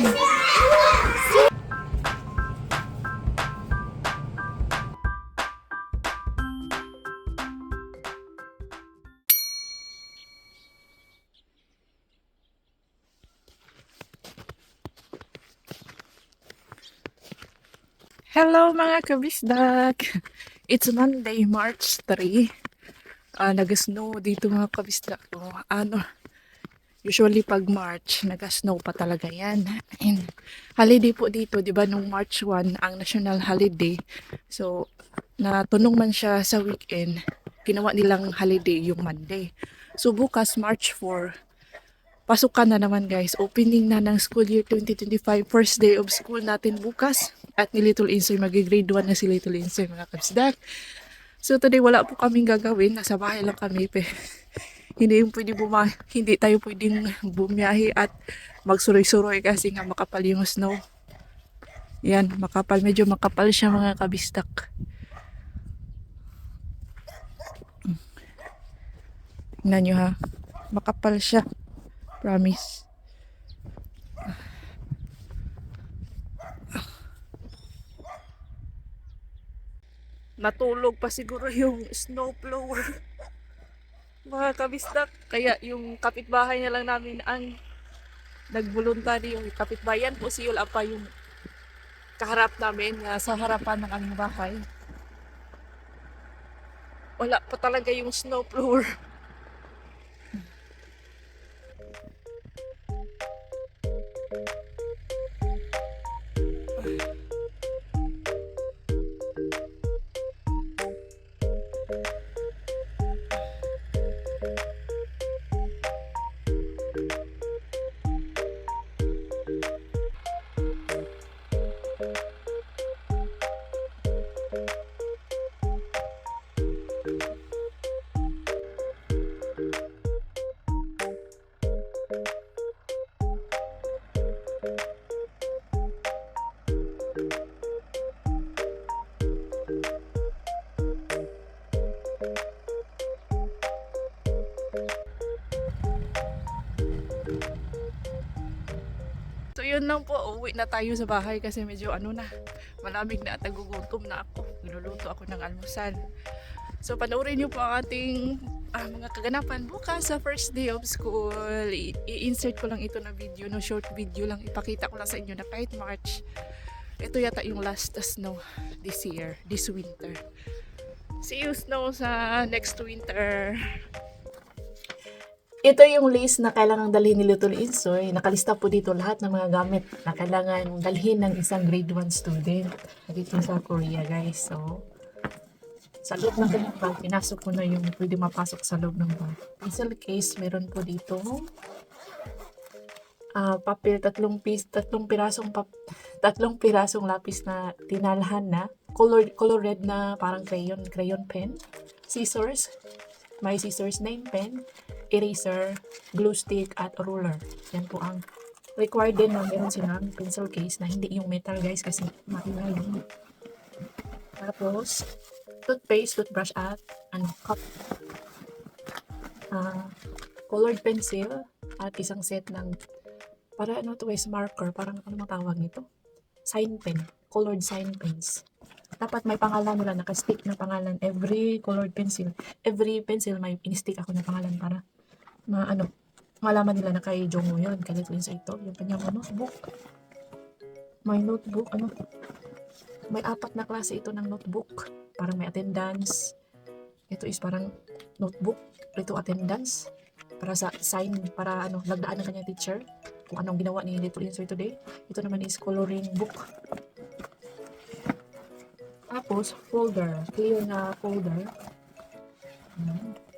Red! Hello mga kabisdak! It's Monday, March 3. Ah, nag-snow dito mga kabisdak. Oh, ano, usually pag March, nag-snow pa talaga yan. And holiday po dito, di ba, nung March 1, ang national holiday. So, natunog man siya sa weekend, ginawa nilang holiday yung Monday. So, bukas, March 4, pasukan na naman guys. Opening na ng school year 2025. First day of school natin bukas. At ni Little Insoy, mag-grade 1 na si Little Insoy mga kabisdak. So today wala po kaming gagawin. Nasa bahay lang kami. Pe. Hindi pwede buma hindi tayo pwedeng bumiyahe at magsuroy-suroy kasi nga makapal yung snow. Yan, makapal. Medyo makapal siya mga kabistak. Tingnan nyo ha. Makapal siya. Promise. Natulog pa siguro yung snow blower. Mga kabistak. Kaya yung kapitbahay na lang namin ang nagbuluntary yung kapitbayan po si Yul Apa yung kaharap namin na sa harapan ng aming bahay. Wala pa talaga yung snow blower. Lang po, uwi na tayo sa bahay kasi medyo ano na, malamig na at nagugutom na ako. Niluluto ako ng almusal. So panoorin niyo po ang ating ah, mga kaganapan bukas sa first day of school. I-insert ko lang ito na video, no short video lang. Ipakita ko lang sa inyo na kahit March, ito yata yung last snow this year, this winter. See you snow sa next winter. Ito yung list na kailangang dalhin ni Little Insoy. Nakalista po dito lahat ng mga gamit na kailangan dalhin ng isang grade 1 student dito sa Korea, guys. So, sa loob ng kanyang bag, pinasok ko na yung pwede mapasok sa loob ng bag. Pencil case, meron po dito. ah papel, tatlong, pis, tatlong pirasong pap, tatlong pirasong lapis na tinalhan na. Color, color red na parang crayon, crayon pen. Scissors, may scissors name pen, eraser, glue stick, at ruler. Yan po ang required din na meron silang pencil case na hindi yung metal guys kasi mahina yun. Tapos, toothpaste, toothbrush at ano, cup. Ah, colored pencil at isang set ng para ano to guys, marker, parang ano matawag nito? Sign pen, colored sign pens. Dapat may pangalan nila, naka-stick na pangalan. Every colored pencil, every pencil may in-stick ako na pangalan para ma ano, malaman nila na kay Jongo yun. Ito yun sa ito, yung kanyang notebook. May notebook, ano, may apat na klase ito ng notebook. Parang may attendance. Ito is parang notebook. Ito attendance. Para sa sign, para ano, lagdaan ng kanyang teacher. Kung anong ginawa ni Little Insoy today. Ito naman is coloring book. Tapos, folder. Clear na folder. Ayan.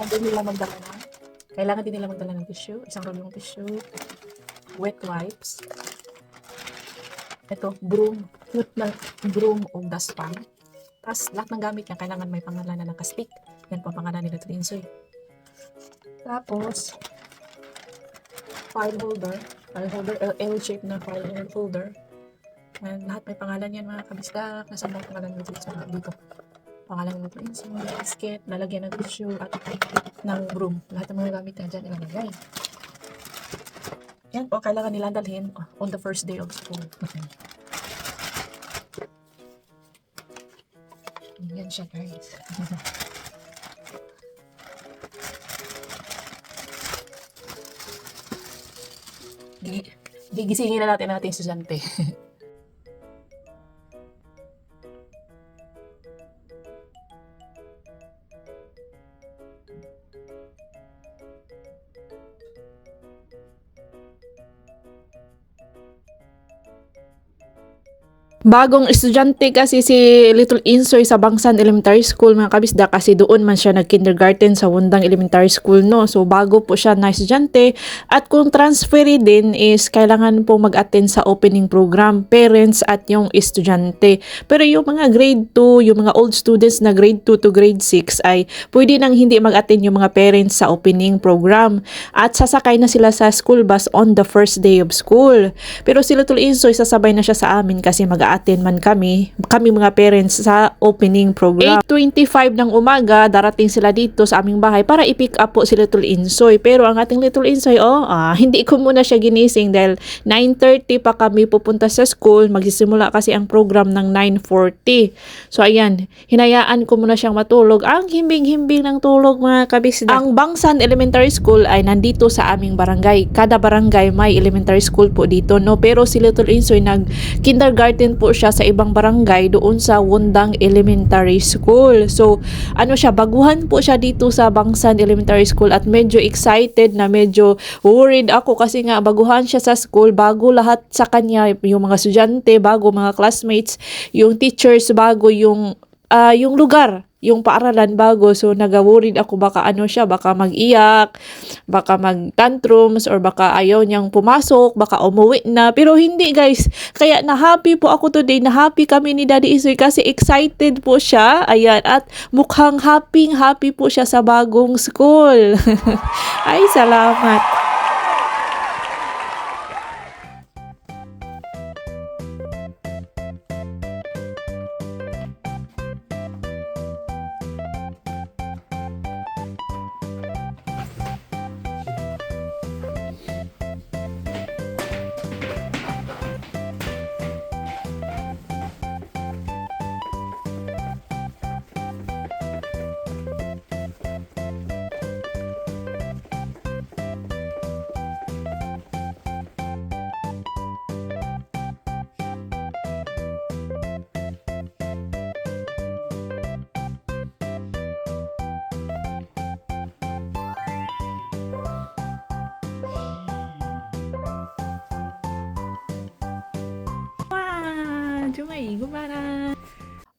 Kailangan din nila magdala ng kailangan din nila magdala ng tissue, isang rolong tissue, wet wipes, ito, broom, cute na broom o dustpan. Tapos, lahat ng gamit niya, kailangan may pangalan na nakastick. Yan po ang pangalan nila Trinsoy. Tapos, file holder, file holder, L-shape na file holder. And lahat may pangalan yan mga kabisdak. Nasa mga pangalan dito sa dito. Pangalan ng pencil, basket, lalagyan ng tissue, at ng broom. Lahat ng mga gamit na dyan ilalagay. Yan po, kailangan nila dalhin on the first day of school. Yan siya guys. Gi- Gigisingin na natin natin estudyante. Bagong estudyante kasi si Little Insoy sa Bangsan Elementary School mga kabisda kasi doon man siya nag-kindergarten sa Wundang Elementary School no. So bago po siya na estudyante at kung transferi din is kailangan po mag-attend sa opening program parents at yung estudyante. Pero yung mga grade 2, yung mga old students na grade 2 to grade 6 ay pwede nang hindi mag-attend yung mga parents sa opening program at sasakay na sila sa school bus on the first day of school. Pero si Little Insoy sasabay na siya sa amin kasi mag-a-attend man kami, kami mga parents sa opening program. 8.25 ng umaga, darating sila dito sa aming bahay para i-pick up po si Little Insoy. Pero ang ating Little Insoy, oh, ah, hindi ko muna siya ginising dahil 9.30 pa kami pupunta sa school. Magsisimula kasi ang program ng 9.40. So ayan, hinayaan ko muna siyang matulog. Ang himbing-himbing ng tulog mga kabisda. Ang Bangsan Elementary School ay nandito sa aming barangay. Kada barangay may elementary school po dito, no? Pero si Little Insoy nag kindergarten po siya sa ibang barangay doon sa Wundang Elementary School. So, ano siya, baguhan po siya dito sa Bangsan Elementary School at medyo excited na medyo worried ako kasi nga baguhan siya sa school, bago lahat sa kanya, yung mga estudyante, bago mga classmates, yung teachers, bago yung ah, yung lugar, yung paaralan bago. So, nag-worried ako baka ano siya, baka mag-iyak, baka mag-tantrums, or baka ayaw niyang pumasok, baka umuwi na. Pero hindi guys. Kaya na-happy po ako today, na-happy kami ni Daddy Isoy kasi excited po siya. Ayan. At mukhang happy-happy po siya sa bagong school. Ay, salamat. 이거 봐라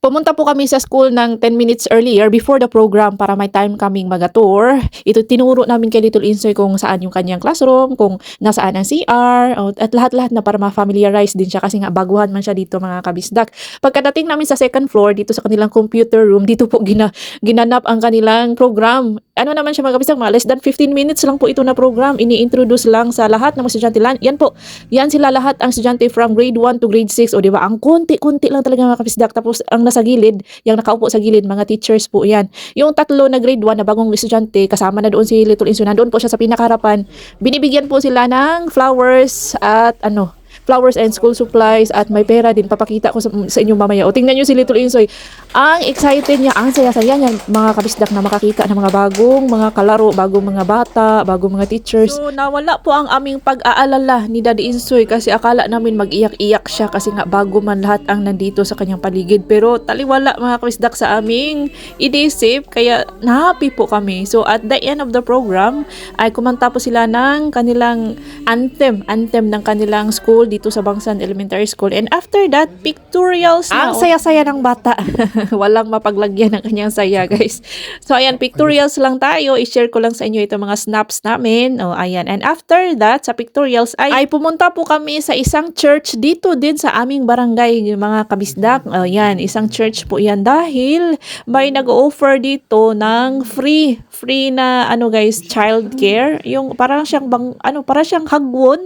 Pumunta po kami sa school ng 10 minutes earlier before the program para may time kaming mag-tour. Ito tinuro namin kay Little Insoy kung saan yung kanyang classroom, kung nasaan ang CR, at lahat-lahat na para ma-familiarize din siya kasi nga baguhan man siya dito mga kabisdak. Pagkadating namin sa second floor, dito sa kanilang computer room, dito po gina, ginanap ang kanilang program. Ano naman siya mga kabisdak, mga less than 15 minutes lang po ito na program. Ini-introduce lang sa lahat ng mga estudyante. Yan po, yan sila lahat ang estudyante from grade 1 to grade 6. O di ba, ang konti-konti lang talaga mga kabisdak. Tapos ang nasa gilid, yung nakaupo sa gilid, mga teachers po yan. Yung tatlo na grade 1 na bagong estudyante, kasama na doon si Little Inso, nandun po siya sa pinakaharapan. Binibigyan po sila ng flowers at ano, flowers and school supplies at may pera din. Papakita ko sa, sa inyo mamaya. O tingnan nyo si Little Insoy. Ang excited niya, ang saya-saya niya mga kabisdak na makakita ng mga bagong mga kalaro, bagong mga bata, bagong mga teachers. So nawala po ang aming pag-aalala ni Daddy Insoy kasi akala namin mag-iyak-iyak siya kasi nga bago man lahat ang nandito sa kanyang paligid. Pero taliwala mga kabisdak sa aming inisip kaya na-happy po kami. So at the end of the program ay kumanta po sila ng kanilang anthem, anthem ng kanilang school dito sa Bangsan Elementary School. And after that, pictorials na. Ang saya-saya ng bata. Walang mapaglagyan ng kanyang saya, guys. So, ayan, pictorials lang tayo. I-share ko lang sa inyo itong mga snaps namin. O, ayan. And after that, sa pictorials, ay, ay pumunta po kami sa isang church dito din sa aming barangay, mga kabisdak. O, ayan, isang church po yan dahil may nag-offer dito ng free free na ano guys child care yung parang siyang bang ano para siyang hagwon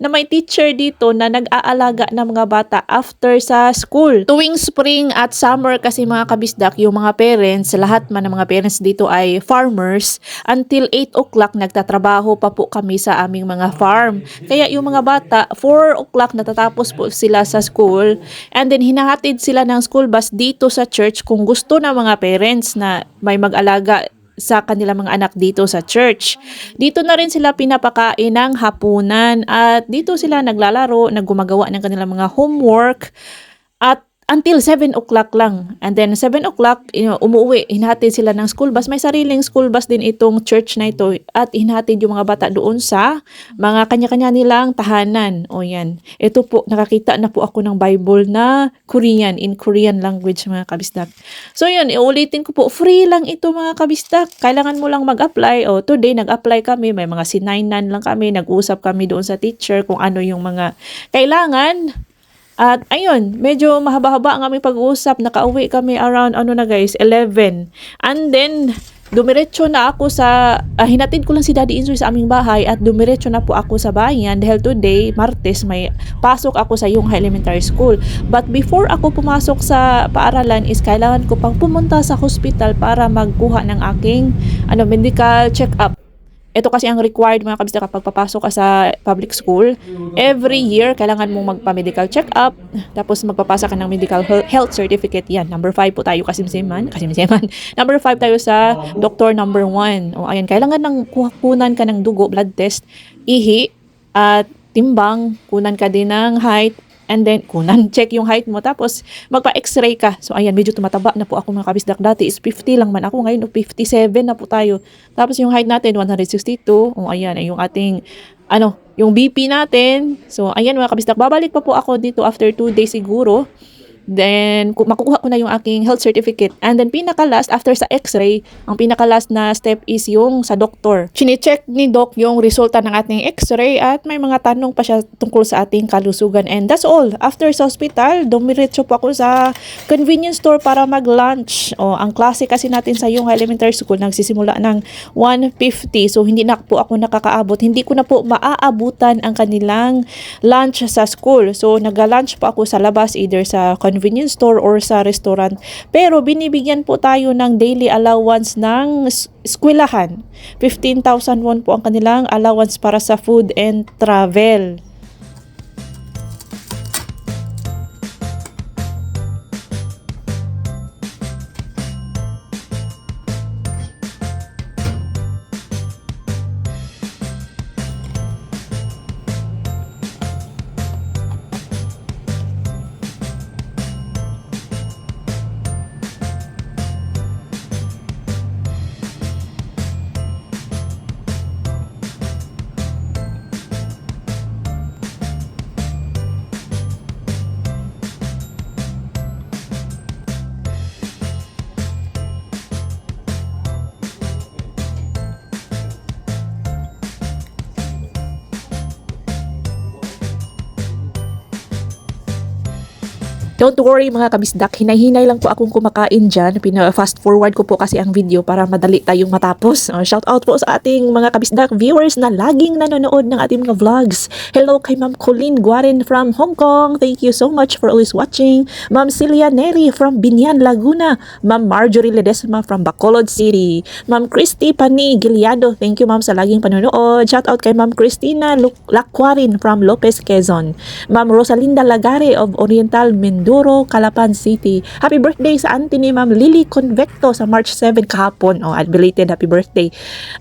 na may teacher dito dito na nag-aalaga ng mga bata after sa school. Tuwing spring at summer kasi mga kabisdak, yung mga parents, lahat man ng mga parents dito ay farmers, until 8 o'clock nagtatrabaho pa po kami sa aming mga farm. Kaya yung mga bata, 4 o'clock natatapos po sila sa school, and then hinahatid sila ng school bus dito sa church kung gusto ng mga parents na may mag-alaga sa kanilang mga anak dito sa church. Dito na rin sila pinapakain ng hapunan at dito sila naglalaro, naggumagawa ng kanilang mga homework at until 7 o'clock lang. And then 7 o'clock, you know, umuwi, hinatid sila ng school bus. May sariling school bus din itong church na ito at hinatid yung mga bata doon sa mga kanya-kanya nilang tahanan. O yan. Ito po, nakakita na po ako ng Bible na Korean, in Korean language mga kabisdak. So yun, iulitin ko po, free lang ito mga kabisdak. Kailangan mo lang mag-apply. O today, nag-apply kami. May mga sinainan lang kami. Nag-usap kami doon sa teacher kung ano yung mga kailangan. At ayun, medyo mahaba-haba ang aming pag-uusap. Nakauwi kami around ano na guys, 11. And then, dumiretso na ako sa, ah, hinatid ko lang si Daddy Insoy sa aming bahay at dumiretso na po ako sa bayan dahil today, Martes, may pasok ako sa yung elementary school. But before ako pumasok sa paaralan is kailangan ko pang pumunta sa hospital para magkuha ng aking ano, medical check-up. Ito kasi ang required mga kabisda kapag papasok ka sa public school. Every year, kailangan mong magpa-medical check-up. Tapos magpapasa ka ng medical he- health certificate. Yan, number 5 po tayo kasimsiman. Kasimsiman. number 5 tayo sa doctor number 1. O ayan, kailangan ng kuhakunan ka ng dugo, blood test, ihi, at timbang, kunan ka din ng height, and then kunan check yung height mo tapos magpa-x-ray ka. So ayan, medyo tumataba na po ako mga kabisdak. Dati is 50 lang man ako, ngayon 57 na po tayo. Tapos yung height natin 162. O ayan, ay yung ating ano, yung BP natin. So ayan mga kabisdak, babalik pa po ako dito after 2 days siguro. Then, ku- makukuha ko na yung aking health certificate. And then, pinaka-last, after sa x-ray, ang pinaka-last na step is yung sa doktor. Chine-check ni doc yung resulta ng ating x-ray at may mga tanong pa siya tungkol sa ating kalusugan. And that's all. After sa hospital, dumiretso po ako sa convenience store para mag-lunch. O, ang klase kasi natin sa yung elementary school, nagsisimula ng 1.50. So, hindi na po ako nakakaabot. Hindi ko na po maaabutan ang kanilang lunch sa school. So, nag-lunch po ako sa labas, either sa convenience store or sa restaurant. Pero, binibigyan po tayo ng daily allowance ng eskwelahan. 15,000 won po ang kanilang allowance para sa food and travel. Don't worry mga kabisdak, hinay-hinay lang po akong kumakain dyan. Pina-fast forward ko po kasi ang video para madali tayong matapos. Uh, shout out po sa ating mga kabisdak viewers na laging nanonood ng ating mga vlogs. Hello kay Ma'am Colleen Guarin from Hong Kong. Thank you so much for always watching. Ma'am Celia Neri from Binyan, Laguna. Ma'am Marjorie Ledesma from Bacolod City. Ma'am Christy Pani Giliado. Thank you ma'am sa laging panonood. Shout out kay Ma'am Christina Lacquarin from Lopez, Quezon. Ma'am Rosalinda Lagare of Oriental Mindoro, Calapan City. Happy birthday sa auntie ni Ma'am Lily Convecto sa March 7 kahapon. Oh, at belated happy birthday.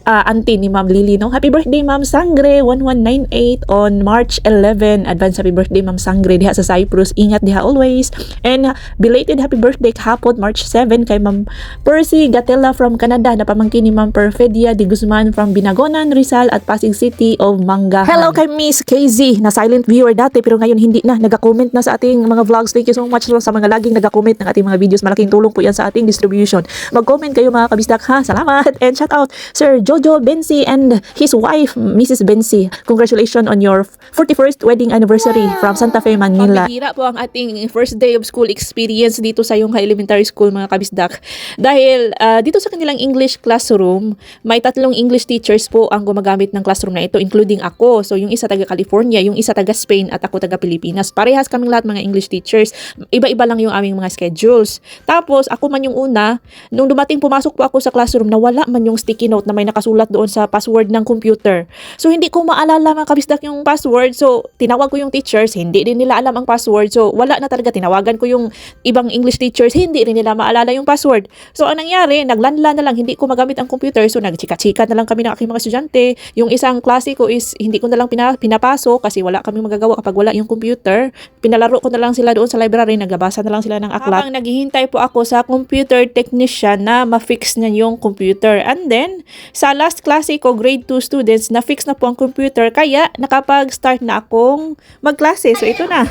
Uh, auntie ni Ma'am Lily, no? Happy birthday Ma'am Sangre 1198 on March 11. Advance happy birthday Ma'am Sangre diha sa Cyprus. Ingat diha always. And belated happy birthday kahapon March 7 kay Ma'am Percy Gatella from Canada na pamangkin ni Ma'am Perfidia de Guzman from Binagonan, Rizal at Pasig City of Mangahan. Hello kay Miss KZ na silent viewer dati pero ngayon hindi na. Nag-comment na sa ating mga vlogs. Thank you so so much sa mga laging nag-comment ng ating mga videos. Malaking tulong po yan sa ating distribution. Mag-comment kayo mga kabisdak ha. Salamat. And shout out Sir Jojo Bensi and his wife, Mrs. Bensi. Congratulations on your 41st wedding anniversary from Santa Fe, Manila. Pambihira po ang ating first day of school experience dito sa yung elementary school mga kabisdak. Dahil ah, dito sa kanilang English classroom, may tatlong English teachers po ang gumagamit ng classroom na ito including ako. So yung isa taga California, yung isa taga Spain at ako taga Pilipinas. Parehas kaming lahat mga English teachers. Iba-iba lang yung aming mga schedules. Tapos ako man yung una, nung dumating pumasok po ako sa classroom, nawala man yung sticky note na may nakasulat doon sa password ng computer. So hindi ko maalala mga kabisdak yung password. So tinawag ko yung teachers, hindi din nila alam ang password. So wala na talaga tinawagan ko yung ibang English teachers, hindi rin nila maalala yung password. So ang nangyari, naglanla na lang, hindi ko magamit ang computer. So nagchika-chika na lang kami ng aking mga estudyante. Yung isang klase ko is hindi ko na lang pina, pinapasok kasi wala kami magagawa kapag wala yung computer. Pinalaro ko na lang sila doon sa library, naglabasa na lang sila ng aklat. Habang naghihintay po ako sa computer technician na ma-fix na yung computer. And then, sa last klase ko, grade 2 students, na-fix na po ang computer. Kaya, nakapag-start na akong magklase. So, ito na.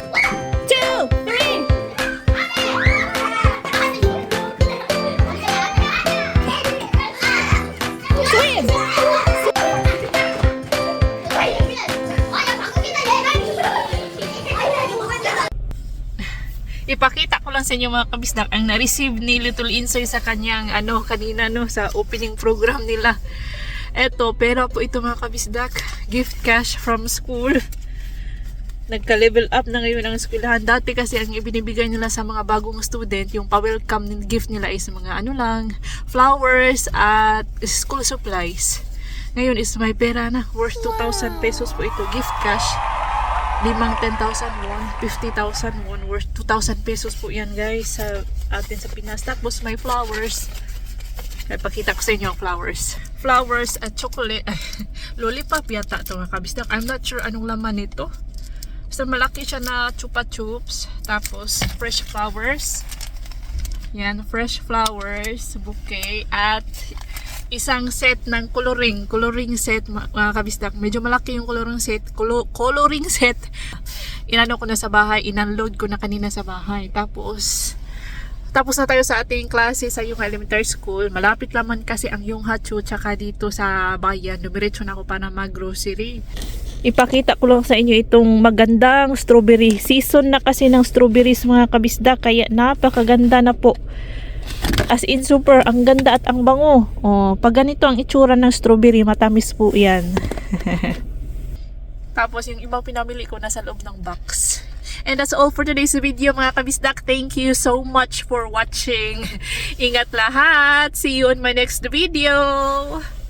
Ipakita ko lang sa inyo mga kabisdak ang na-receive ni Little Insoy sa kanyang ano kanina no sa opening program nila. Eto, pera po ito mga kabisdak. Gift cash from school. Nagka-level up na ngayon ang eskwelahan. Dati kasi ang ibinibigay nila sa mga bagong student, yung pa-welcome gift nila is mga ano lang, flowers at school supplies. Ngayon is may pera na, worth 2,000 pesos po ito, gift cash limang 10,000 won, 50,000 won, worth 2,000 pesos po yan guys sa atin sa Pinas. Tapos may flowers. Kaya pakita ko sa inyo ang flowers. Flowers at chocolate. Ay, lollipop yata ito mga kabisdak. I'm not sure anong laman nito. Basta malaki siya na chupa chups. Tapos fresh flowers. Yan, fresh flowers, bouquet, at isang set ng coloring, coloring set mga kabisdak. Medyo malaki yung coloring set, colo- coloring set. Inano ko na sa bahay, inunload ko na kanina sa bahay. Tapos, tapos na tayo sa ating klase sa yung elementary school. Malapit naman kasi ang yung hachu tsaka dito sa bayan. Dumiretso na ako para mag-grocery. Ipakita ko lang sa inyo itong magandang strawberry. Season na kasi ng strawberries mga kabisda kaya napakaganda na po. As in super, ang ganda at ang bango. Oh, pag ganito ang itsura ng strawberry, matamis po 'yan. Tapos yung ibang pinamili ko nasa loob ng box. And that's all for today's video mga kabisdak. Thank you so much for watching. Ingat lahat. See you on my next video.